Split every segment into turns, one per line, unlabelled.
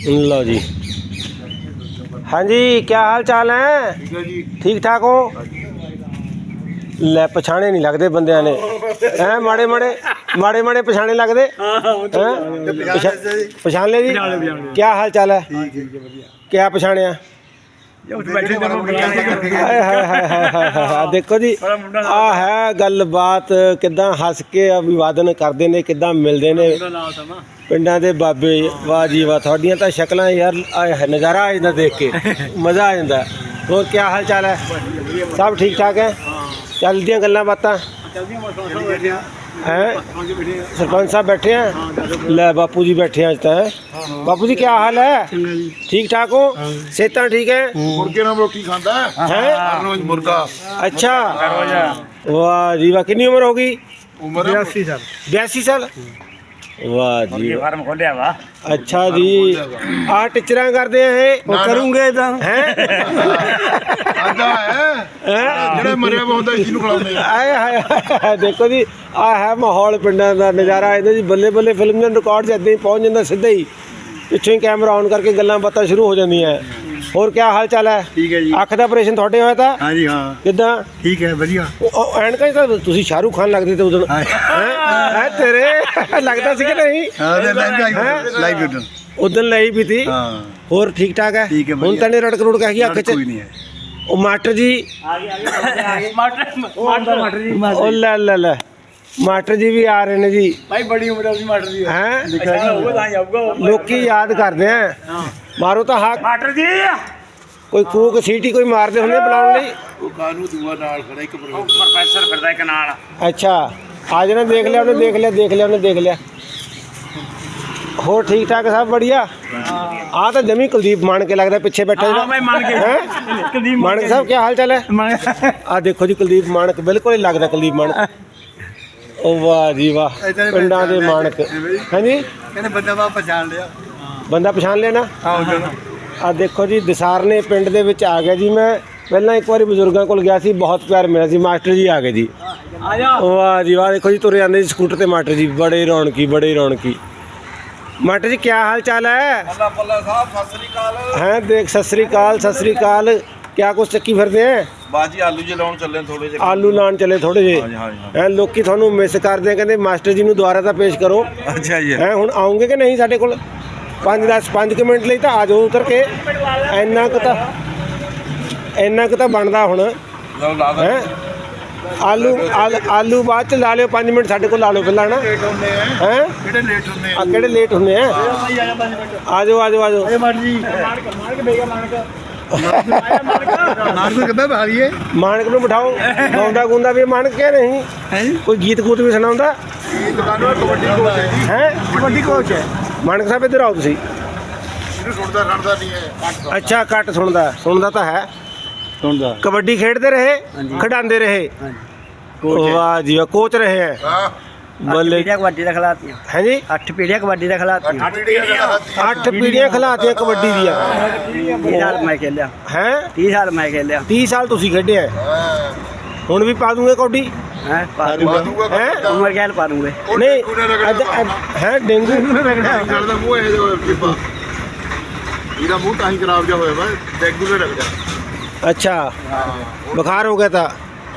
ਲਓ ਜੀ। ਹਾਂਜੀ ਕੀ ਹਾਲ ਚਾਲ ਹੈ?
ਠੀਕ ਹੈ ਜੀ।
ਠੀਕ ਠਾਕ ਹੋ? ਲੈ ਪਛਾਣੇ ਨਹੀਂ ਲੱਗਦੇ ਬੰਦਿਆਂ ਨੇ। ਹੈ ਮਾੜੇ ਮਾੜੇ ਮਾੜੇ ਮਾੜੇ ਪਛਾਣੇ ਲੱਗਦੇ? ਹੈਂ? ਪਛਾਣ ਲਿਆ ਜੀ। ਕੀ ਹਾਲ ਚਾਲ ਹੈ? ਕੀ ਪਛਾਣਿਆ?
ਬੈਠੇ
ਹਾਏ ਹਾਏ ਹਾਏ ਹਾਏ ਹਾਏ ਹਾਏ ਆਹ ਦੇਖੋ ਜੀ ਆ ਹੈ ਗੱਲਬਾਤ ਕਿਦਾਂ ਹੱਸ ਕੇ ਅਭਿਵਾਦਨ ਕਰਦੇ ਨੇ ਕਿਦਾਂ ਮਿਲਦੇ ਨੇ। ਪਿੰਡਾਂ ਦੇ ਬਾਬੇ ਵਾਹ ਜੀ ਵਾਹ ਤੁਹਾਡੀਆਂ ਤਾਂ ਸ਼ਕਲਾਂ ਯਾਰ ਆਏ ਨਜ਼ਾਰਾ ਆ ਜਾਂਦਾ ਦੇਖ ਕੇ ਮਜ਼ਾ ਆ ਜਾਂਦਾ। ਹੋਰ ਕੀ ਹਾਲ ਚਾਲ ਹੈ ਸਭ ਠੀਕ ਠਾਕ ਹੈ। ਚੱਲਦੀਆਂ ਗੱਲਾਂ ਬਾਤਾਂ? ਹੈ। ਸਰਪੰਚ ਸਾਹਿਬ ਬੈਠੇ ਆ। ਲੈ ਬਾਪੂ ਜੀ ਬੈਠੇ ਆ ਅੱਜ ਤਾਂ। ਬਾਪੂ ਜੀ ਕੀ ਹਾਲ ਹੈ? ਠੀਕ ਠਾਕ ਹੋ? ਸਿਹਤਾਂ ਠੀਕ ਹੈ?
ਮੁਰਗੇ ਨਾਲ ਰੋਟੀ ਖਾਂਦਾ
ਹੈ?
ਰੋਜ਼ ਮੁਰਗਾ।
ਅੱਛਾ। ਵਾਹ ਜੀ ਵਾਹ। ਕਿੰਨੀ ਉਮਰ ਹੋ ਗਈ?
ਉਮਰ?
80 ਸਾਲ।
82 ਸਾਲ? ਵਾਹ ਜੀ।
ਫਾਰਮ ਖੋਲਿਆ ਵਾ।
ਅੱਛਾ ਜੀ। ਆ ਟਿਚਰਾਂ ਕਰਦੇ ਆ ਇਹ
ਨਾ।
ਕਰੂੰਗੇ ਤਾਂ।
ਹੈ?
ਆਂਦਾ ਹੈ। ਜਿਹੜੇ ਮਰਿਆ ਹੁੰਦਾ ਇਸ ਨੂੰ ਖਿਲਾਉਂਦੇ ਆ।
ਆਏ ਹਾਏ ਹਾਏ, ਦੇਖੋ ਜੀ ਆ ਹੈ ਮਾਹੌਲ ਪਿੰਡਾਂ ਦਾ ਨਜ਼ਾਰਾ। ਇਹਦਾ ਜੀ ਬੱਲੇ ਬੱਲੇ ਫਿਲਮ ਦੇ ਰਿਕਾਰਡ 'ਚ ਹੀ ਪਹੁੰਚ ਜਾਂਦਾ ਸਿੱਧਾ ਹੀ। ਪਿੱਛੋਂ ਕੈਮਰਾ ਆਨ ਕਰਕੇ ਗੱਲਾਂ ਬਾਤਾਂ ਸ਼ੁਰੂ ਹੋ ਜਾਂਦੀਆਂ। ਹੋਰ ਕੀ ਹਾਲ ਚਾਲ ਹੈ?
ਠੀਕ ਹੈ ਜੀ।
ਅੱਖ ਦਾ ਆਪਰੇਸ਼ਨ ਤੁਹਾਡੇ ਹੋਇਆ ਤਾਂ?
ਹਾਂਜੀ ਹਾਂ।
ਕਿਦਾਂ?
ਠੀਕ ਹੈ ਵਧੀਆ।
ਐਨਕਾਂ 'ਚ ਤਾਂ ਤੁਸੀਂ ਸ਼ਾਹਰੂਖ ਖਾਨ ਲੱਗਦੇ ਤੇ ਉਦੋਂ
ਹਾਂ।
ਤੇਰੇ? ਲੱਗਦਾ ਸੀ ਕਿ ਨਹੀਂ?
ਹਾਂ ਤੇ
ਹੈਂ?
ਲਾਈਵ ਵੀਡੀਓ
ਉਦੋਂ ਲਈ ਵੀ ਤੀ।
ਹਾਂ।
ਹੋਰ ਠੀਕ ਠਾਕ ਹੈ? ਹੁਣ। ਤਾਂ ਨਹੀਂ ਰੜਕ ਰੁੜਕ ਹੈਗੀ ਅੱਖ 'ਚ।
ਕੋਈ ਨਹੀਂ ਹੈ।
ਉਹ ਮਾਸਟਰ ਜੀ। ਉਹ ਲੈ ਲੈ ਲੈ। ਮਾਸਟਰ ਜੀ ਵੀ ਆ ਰਹੇ ਨੇ ਜੀ।
ਭਾਈ ਬੜੀ ਉਮਰ ਦੀ ਮਾਟਰ ਦੀ
ਹੈ?
ਹੋਊਗਾ ਤਾਂ ਆਊਗਾ
ਲੋਕੀ ਯਾਦ ਕਰਦੇ ਆ। ਮਾਰੋ ਤਾਂ ਹੱਕ
ਮਾਟਰ ਜੀ!
ਕੋਈ ਕੂਕ ਸੀਟੀ ਕੋਈ ਮਾਰਦੇ ਹੁੰਦੇ ਬੁਲਾਉਣ ਲਈ?
ਉਹ ਕਾਨੂੰ ਦੂਆ ਨਾਲ ਖੜਾ ਇੱਕ ਪਰ
ਪ੍ਰੋਫੈਸਰ ਫਿਰਦਾ ਇੱਕ ਨਾਲ।
ਅੱਛਾ ਆ ਜਣਾ ਦੇਖ ਲਿਆ ਉਹਨੇ ਦੇਖ ਲਿਆ ਦੇਖ ਲਿਆ ਉਹਨੇ ਦੇਖ ਲਿਆ। ਹੋਰ ਠੀਕ ਠਾਕ ਸਭ ਬੜੀਆ ਆ ਤਾਂ ਜਮੀ ਕੁਲਦੀਪ ਮਾਨ ਕੇ ਲੱਗਦਾ ਪਿੱਛੇ ਬੈਠਾ
ਹਾਂ ਮੈਂ ਮੰਨ ਕੇ
ਹੈਂ?
ਕਦੀ
ਮਾਨਕ ਸਾਹਿਬ ਕੀ ਹਾਲ ਚਾਲ ਹੈ?
ਮੰਨ
ਆ ਦੇਖੋ ਜੀ ਕੁਲਦੀਪ ਮਾਨਕ ਬਿਲਕੁਲ ਹੀ ਲੱਗਦਾ ਕੁਲਦੀਪ ਮਾਨਕ। ਉਹ ਵਾਹ ਜੀ ਵਾਹ
ਏਦਾਂ
ਪਿੰਡਾਂ ਦੇ
ਪਹਿਚਾਣ।
ਹਾਂਜੀ?
ਕਹਿੰਦੇ ਬੰਦਾ ਵਾ ਪਛਾਣ ਲਿਆ।
ਬੰਦਾ ਪਛਾਣ ਲਿਆ ਨਾ?
ਆਓ
ਆ ਦੇਖੋ ਜੀ ਦਸਾਰਨੇ ਪਿੰਡ ਦੇ ਵਿੱਚ ਆ ਗਿਆ ਜੀ। ਮੈਂ ਪਹਿਲਾਂ ਇੱਕ ਵਾਰੀ ਬਜ਼ੁਰਗਾਂ ਕੋਲ ਗਿਆ ਸੀ ਬਹੁਤ ਪਿਆਰ ਮਿਲਿਆ ਸੀ। ਮਾਸਟਰ ਜੀ ਆ ਗਏ ਜੀ।
ਆ ਜਾ।
ਵਾਹ ਜੀ ਵਾਹ ਦੇਖੋ ਜੀ ਤੁਰੇ ਜਾਂਦੇ ਜੀ ਸਕੂਟਰ ਤੇ ਮਾਸਟਰ ਜੀ। ਬੜੇ ਰੌਣਕੀ ਬੜੇ ਰੌਣਕੀ। ਮਾਸਟਰ ਜੀ ਕੀ ਹਾਲ ਚਾਲ ਹੈ?
ਅੱਲਾ ਪੱਲਾ ਸਾਹਿਬ ਸਤਿ ਸ੍ਰੀ ਅਕਾਲ।
ਹੈ ਦੇਖ ਸਤਿ ਸ੍ਰੀ ਅਕਾਲ ਸਤਿ ਸ੍ਰੀ ਅਕਾਲ। ਕਿਆ ਕੁਛ ਚੱਕੀ ਫਿਰਦੇ ਹੈ
ਬਾਜੀ ਆਲੂ ਜੇ ਲਾਉਣ ਚੱਲੇ ਥੋੜੇ ਜਿਹਾ।
ਆਲੂ ਲਾਣ ਚਲੇ ਥੋੜੇ ਜਿਹੇ।
ਹਾਂਜੀ ਹਾਂਜੀ
ਹੈ ਲੋਕੀ ਤੁਹਾਨੂੰ ਮਿਸ ਕਰਦੇ ਆ ਕਹਿੰਦੇ ਮਾਸਟਰ ਜੀ ਨੂੰ ਦੁਬਾਰਾ ਤਾਂ ਪੇਸ਼ ਕਰੋ।
ਅੱਛਾ ਜੀ।
ਹੈ ਹੁਣ ਆਉਂਗੇ ਕਿ ਨਹੀਂ ਸਾਡੇ ਕੋਲ? 5 10 5 ਮਿੰਟ ਲਈ ਤਾਂ ਆ ਜਾਓ ਉਤਰ ਕੇ। ਇੰਨਾ ਕੁ ਤਾਂ ਇੰਨਾ ਕੁ ਤਾਂ ਬਣਦਾ ਹੁਣ।
ਲਓ ਲਾ ਦੇ
ਹੈ? ਆਲੂ ਆਲ- ਆਲੂ ਬਾਅਦ ਚ ਲਾ ਲਿਓ 5 ਮਿੰਟ ਸਾਡੇ ਕੋਲ ਲਾ ਲਓ ਪਹਿਲਾਂ ਨਾ।
ਲੇਟ ਹੁੰਦੇ ਆ।
ਹੈ?
ਕਿਹੜੇ ਲੇਟ ਹੁੰਦੇ
ਆ? ਕਿਹੜੇ ਲੇਟ ਹੁੰਦੇ ਆ?
ਆ ਜਾ 5 ਮਿੰਟ।
ਆ ਜਾਓ ਆ ਜਾਓ ਆ ਜਾਓ।
ਮਾਟਰ ਜੀ। ਮਾਨਕ ਮਾਨਕ ਬੇਗਾ ਮਾਨਕ ਮਾਨਕ ਕਿੱਦਾਂ ਭਾਰੀਏ
ਮਾਨਕ ਨੂੰ ਬਿਠਾਓ। ਗਾਉਂਦਾ ਗੁੰਦਾ ਵੀ ਮਾਨਕ ਕੇ ਨਹੀਂ?
ਹੈ? ਜੀ
ਕੋਈ ਗੀਤ ਗੂਤ ਵੀ ਸੁਣਾਉਂਦਾ?
ਇਹ ਦੁਕਾਨੋਂ ਕਬੱਡੀ ਕੋਚ ਹੈ। ਜੀ
ਹੈ
ਵੱਡੀ ਕੋਚ ਹੈ
ਮਾਨਕ ਸਾਹਿਬ ਇੱਧਰ ਆਓ ਤੁਸੀਂ।
ਇਹਨੂੰ ਸੁਣਦਾ ਰਣਦਾ ਨਹੀਂ ਹੈ
ਅੱਛਾ ਘੱਟ ਸੁਣਦਾ। ਸੁਣਦਾ ਤਾਂ ਹੈ।
ਸੁਣਦਾ।
ਕਬੱਡੀ ਖੇਡਦੇ ਰਹੇ। ਖਿਡਾਉਂਦੇ ਰਹੇ।
ਹਾਂਜੀ। ਕੋਚ ਹੈ।
ਵਾਹ ਜੀ ਵਾਹ ਕੋਚ ਰਹੇ ਹੈ।
ਹਾਂ
ਬੱਲੇ
ਪੀੜੀਆਂ ਕਬੱਡੀ ਦਾ ਖਿਲਾਤੀਆਂ।
ਹੈ ਜੀ
ਅੱਠ ਪੀੜੀਆਂ ਕਬੱਡੀ ਦਾ ਖਿਲਾਤੀਆਂ।
ਅੱਠ ਪੀੜੀਆਂ ਦਾ
ਅੱਠ ਪੀੜੀਆਂ ਖਿਲਾਤੀਆਂ ਕਬੱਡੀ ਦੀਆਂ।
30 ਸਾਲ ਮੈਂ ਖੇਲਿਆ।
ਹੈ?
30 ਸਾਲ ਮੈਂ ਖੇਲਿਆ।
30 ਸਾਲ ਤੁਸੀਂ ਖੇਡਿਆ। ਹੈ।
ਹਾਂ
ਹੁਣ ਵੀ ਪਾ ਦੂੰਗੇ ਕੌਡੀ
ਹੈ?
ਪਾ ਦੂੰਗਾ।
ਹੈਂ?
ਉਮਰ ਗੈਲ ਪਾ ਦੂੰਗੇ।
ਨਹੀਂ ਹੈ ਡੇਂਗੂ?
ਦਾ ਮੂੰਹ ਇਹ ਜੋ ਪੀਪਾ ਇਹਦਾ ਮੂੰਹ ਤਾਂ ਹੀ ਖਰਾਬ ਜਾ ਹੋਇਆ ਵਾ ਡੈਂਗੂ ਨੇ ਲੱਗ ਜਾ
ਅੱਛਾ ਬੁਖਾਰ ਹੋ ਗਿਆ ਤਾਂ?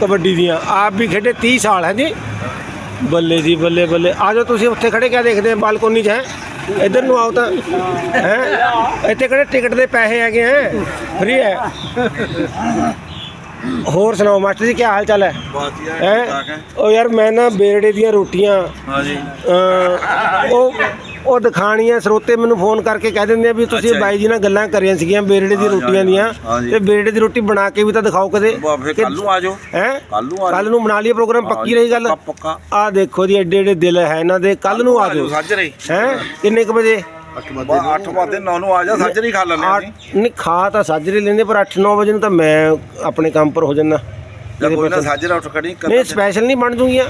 ਕਬੱਡੀ ਦੀਆਂ। ਆਪ ਵੀ ਖੇਡੇ 30 ਸਾਲ ਹੈ ਜੀ। ਬੱਲੇ ਜੀ ਬੱਲੇ ਬੱਲੇ। ਆ ਜਾਓ ਤੁਸੀਂ ਉੱਥੇ ਖੜੇ ਕਿਆ ਦੇਖਦੇ ਆ? ਬਾਲਕੋਨੀ 'ਚ ਹੈ। ਇੱਧਰ ਨੂੰ ਆਓ ਤਾਂ। ਹੈ? ਇੱਥੇ ਕਿਹੜੇ ਟਿਕਟ ਦੇ ਪੈਸੇ ਹੈਗੇ ਹੈ ਫ੍ਰੀ ਹੈ। ਹੋਰ ਸੁਣਾਓ ਮਾਸਟਰ ਜੀ ਕੀ ਹਾਲ ਚਾਲ ਹੈ? ਹੈ। ਉਹ ਯਾਰ ਮੈਂ ਨਾ ਬੇਰੜੇ ਦੀਆਂ ਰੋਟੀਆਂ
ਹਾਂ ਜੀ
ਉਹ ਉਹ ਦਿਖਾਣੀਆਂ ਸਰੋਤੇ ਮੈਨੂੰ ਫੋਨ ਕਰਕੇ ਕਹਿ ਦਿੰਦੇ ਆ ਵੀ ਤੁਸੀਂ
ਅੱਛਾ
ਬਾਈ ਜੀ ਨਾਲ ਗੱਲਾਂ ਕਰੀਆਂ ਸੀਗੀਆਂ ਬੇਰੜੇ ਦੀ ਰੋਟੀਆਂ ਦੀਆਂ। ਤੇ ਬੇਰੜੇ ਦੀ ਰੋਟੀ ਬਣਾ ਕੇ ਵੀ ਤਾਂ ਦਿਖਾਓ ਕਦੇ।
ਫਿਰ ਕੱਲ ਨੂੰ ਆ ਜਾਓ।
ਹੈ?
ਕੱਲ ਨੂੰ ਆ
ਕੱਲ ਨੂੰ ਬਣਾ ਲਈਏ ਪ੍ਰੋਗਰਾਮ ਪੱਕੀ ਰਹੀ ਗੱਲ?
ਪੱਕਾ, ਪੱਕਾ।
ਆ ਦੇਖੋ ਜੀ ਐਡੇ ਐਡੇ ਦਿਲ ਹੈ ਇਹਨਾਂ ਦੇ। ਕੱਲ ਨੂੰ ਆ ਜਾਓ
ਸਾਜਰੇ।
ਹੈ? ਕਿੰਨੇ ਕੁ ਵਜੇ?
ਅੱਠ ਵਜੇ।
ਬਾ 8 ਵਜੇ 9 ਨੂੰ ਆ ਜਾ ਸਾਜਰੀ ਖਾ ਲੈਣੇ
ਅੱਠ- ਨਹੀਂ ਖਾ ਤਾਂ ਸਾਜਰੇ ਲੈਂਦੇ ਪਰ 8-9 ਵਜੇ ਨੂੰ ਤਾਂ ਮੈਂ ਆਪਣੇ ਕੰਮ ਪਰ ਹੋ ਜਾਂਦਾ।
ਜਾਂ ਕੋਈ ਨਾ ਸਾਜਰਾ ਉੱਠ ਖੜੀ
ਨਹੀਂ ਸਪੈਸ਼ਲ ਨਹੀਂ ਬਣ ਜੂਗੀਆਂ।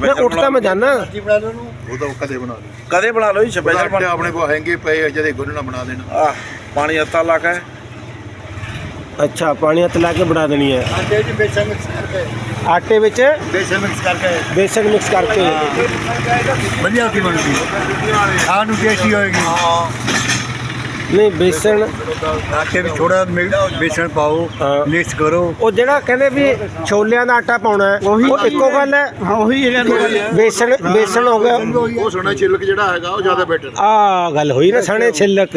ਮੈਂ ਉੱਠ ਤਾਂ ਮੈਂ ਜਾਣਾ
ਉਹ ਤਾਂ ਕਦੇ ਬਣਾ ਦੇ
ਕਦੇ ਬਣਾ ਲਓ ਜੀ ਸਪੈਸ਼ਲ
ਆਟੇ ਆਪਣੇ ਕੋਲ ਹੈਂਗੇ ਪਏ ਆ, ਜਦੇ ਗੁੰਨਣਾ ਬਣਾ ਦੇਣਾ।
ਆ ਪਾਣੀ ਅੱਤਾ ਲਾ ਕੇ।
ਅੱਛਾ ਪਾਣੀ ਹੱਥ ਲਾ ਕੇ ਬਣਾ ਦੇਣੀ ਹੈ।
ਆਟੇ 'ਚ ਬੇਸਨ ਮਿਕਸ ਕਰਕੇ।
ਆਟੇ ਵਿੱਚ
ਬੇਸਨ ਮਿਕਸ ਕਰਕੇ।
ਬੇਸਨ ਮਿਕਸ ਕਰਕੇ।
ਵਧੀਆ ਕੀ ਬਣਦੀ? ਖਾਣ ਨੂੰ ਟੇਸਟੀ ਹੋਏਗੀ।
ਨਹੀਂ ਬੇਸਨ
ਆਟੇ ਵਿੱਚ ਥੋੜਾ ਬੇਸਨ ਪਾਓ
ਹਾਂ।
ਮਿਕਸ ਕਰੋ।
ਉਹ ਜਿਹੜਾ ਕਹਿੰਦੇ ਵੀ ਛੋਲਿਆਂ ਦਾ ਆਟਾ ਪਾਉਣਾ ਹੈ ਉਹ ਇੱਕੋ ਗੱਲ ਹੈ?
ਹਾਂ ਉਹੀ
ਬੇਸਨ ਬੇਸਨ ਹੋ। ਗਿਆ।
ਉਹ ਸੋਨਾ ਛਿਲਕ ਜਿਹੜਾ ਹੈਗਾ ਉਹ ਜ਼ਿਆਦਾ ਬੈਟਰ
ਆ ਗੱਲ ਹੋਈ ਨਾ ਸਣੇ ਛਿੱਲਕ।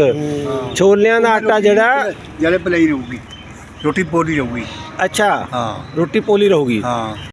ਛੋਲਿਆਂ ਦਾ ਆਟਾ ਜਿਹੜਾ
ਜਿਹੜੇ ਪਲੇਈ ਰਹੂਗੀ ਰੋਟੀ ਪੋਲੀ ਰਹੂਗੀ।
ਅੱਛਾ।
ਹਾਂ।
ਰੋਟੀ ਪੋਲੀ ਰਹੂਗੀ।
ਹਾਂ।